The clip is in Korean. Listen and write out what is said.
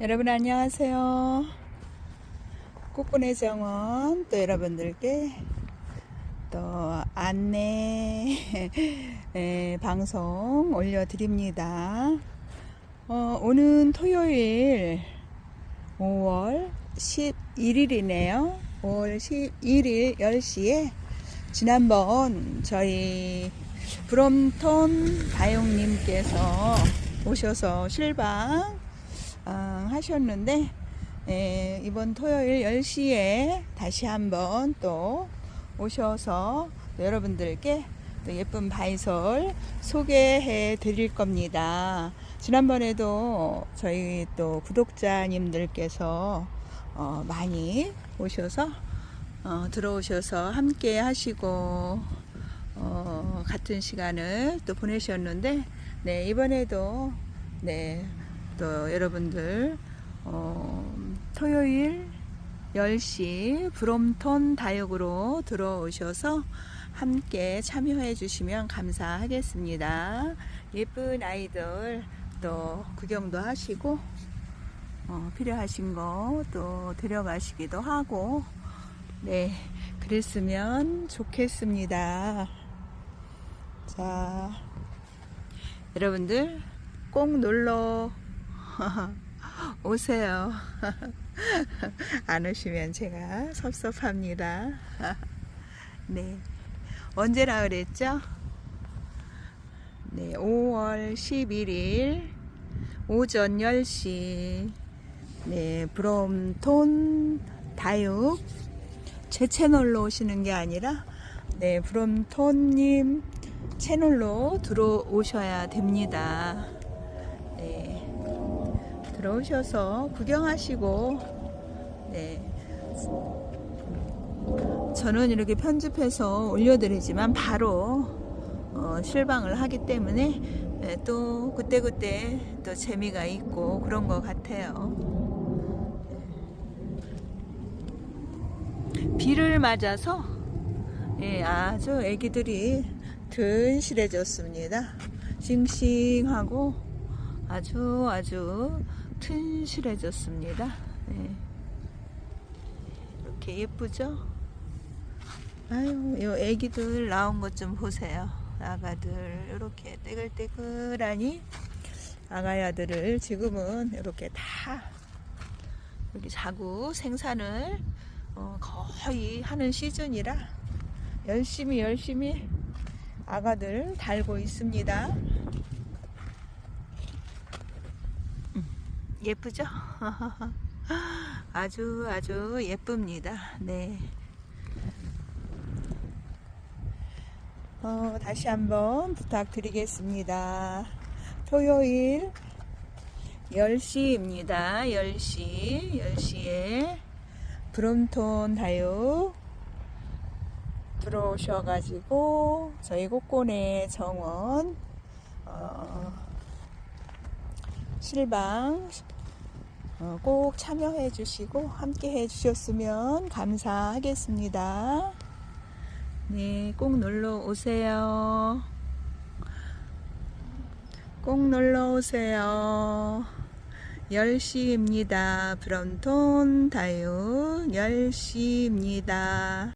여러분 안녕하세요. 꽃분의 정원 또 여러분들께 또 안내 에, 방송 올려드립니다. 어, 오는 토요일 5월 11일이네요. 5월 11일 10시에 지난번 저희 브롬톤 다용님께서 오셔서 실방 어, 하셨는데 예, 이번 토요일 10시에 다시 한번 또 오셔서 또 여러분들께 또 예쁜 바이솔 소개해 드릴 겁니다. 지난번에도 저희 또 구독자님들께서 어, 많이 오셔서 어, 들어오셔서 함께 하시고 어, 같은 시간을 또 보내셨는데 네 이번에도 네 또 여러분들 어, 토요일 10시 브롬톤 다육으로 들어오셔서 함께 참여해 주시면 감사하겠습니다. 예쁜 아이들 또 구경도 하시고 어, 필요하신 거 또 데려가시기도 하고 네 그랬으면 좋겠습니다. 자 여러분들 꼭 놀러 오세요. 안 오시면 제가 섭섭합니다. 네. 언제라 그랬죠? 네, 5월 11일 오전 10시 네, 브롬톤 다육 제 채널로 오시는 게 아니라 네, 브롬톤님 채널로 들어오셔야 됩니다. 네. 들어오셔서 구경하시고 네. 저는 이렇게 편집해서 올려드리지만 바로 어, 실방을 하기 때문에 예, 또 그때그때 또 재미가 있고 그런 것 같아요. 비를 맞아서 예, 아주 애기들이 든실해졌습니다. 싱싱하고 아주 아주 튼실해졌습니다. 네. 이렇게 예쁘죠? 아유, 이 애기들 나온 것 좀 보세요. 아가들 이렇게 떼글떼글하니 아가야들을 지금은 이렇게 다 여기 자구 생산을 어, 거의 하는 시즌이라 열심히 열심히 아가들 달고 있습니다. 예쁘죠? 아주 아주 예쁩니다. 네. 어, 다시 한번 부탁드리겠습니다. 토요일 10시입니다. 10시, 10시에 브롬톤 다육 들어오셔가지고 저희 꽃곤의 정원 어, 실방 어, 꼭 참여해 주시고 함께 해 주셨으면 감사하겠습니다. 네, 꼭 놀러 오세요. 꼭 놀러 오세요. 10시입니다. 브럼톤 다육 10시입니다.